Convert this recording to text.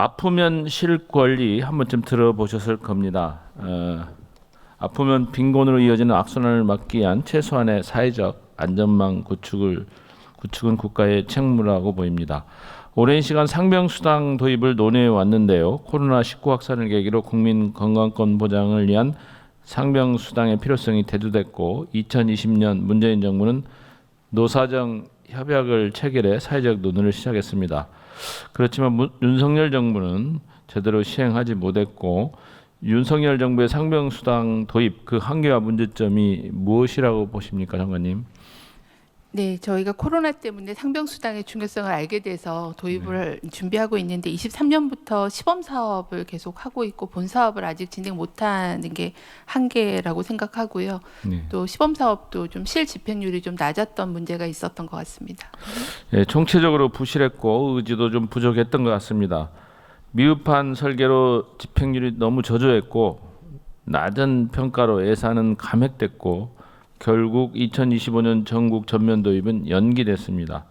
아프면 쉴 권리 한 번쯤 들어보셨을 겁니다. 어, 아프면 빈곤으로 이어지는 악순환을 막기 위한 최소한의 사회적 안전망 구축을 구축은 국가의 책무라고 보입니다. 오랜 시간 상병수당 도입을 논의해 왔는데요. 코로나19 확산을 계기로 국민 건강권 보장을 위한 상병수당의 필요성이 대두됐고 2020년 문재인 정부는 노사정 협약을 체결해 사회적 논의를 시작했습니다. 그렇지만 문- 윤석열 정부는 제대로 시행하지 못했고 윤석열 정부의 상병수당 도입 그 한계와 문제점이 무엇이라고 보십니까, 장관님? 네, 저희가 코로나 때문에 상병수당의 중요성을 알게 돼서 도입을 네. 준비하고 있는데 23년부터 시범 사업을 계속 하고 있고 본 사업을 아직 진행 못하는 게 한계라고 생각하고요. 네. 또 시범 사업도 좀 실 집행률이 좀 낮았던 문제가 있었던 것 같습니다. 예, 총체적으로 부실했고 의지도 좀 부족했던 것 같습니다. 미흡한 설계로 집행률이 너무 저조했고 낮은 평가로 예산은 감액됐고 결국 2025년 전국 전면 도입은 연기됐습니다.